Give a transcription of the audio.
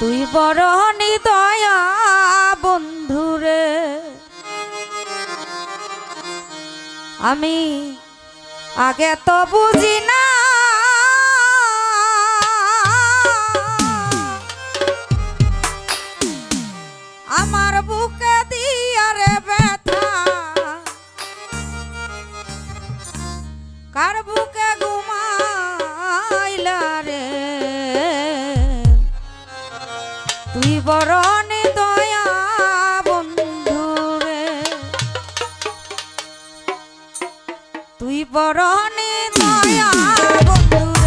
তুই বড় নিদয়া বন্ধুরে আমি আগে তো বুঝি না তুই বরণ দয়া বন্ধু রে। তুই বরণ দয়া বন্ধু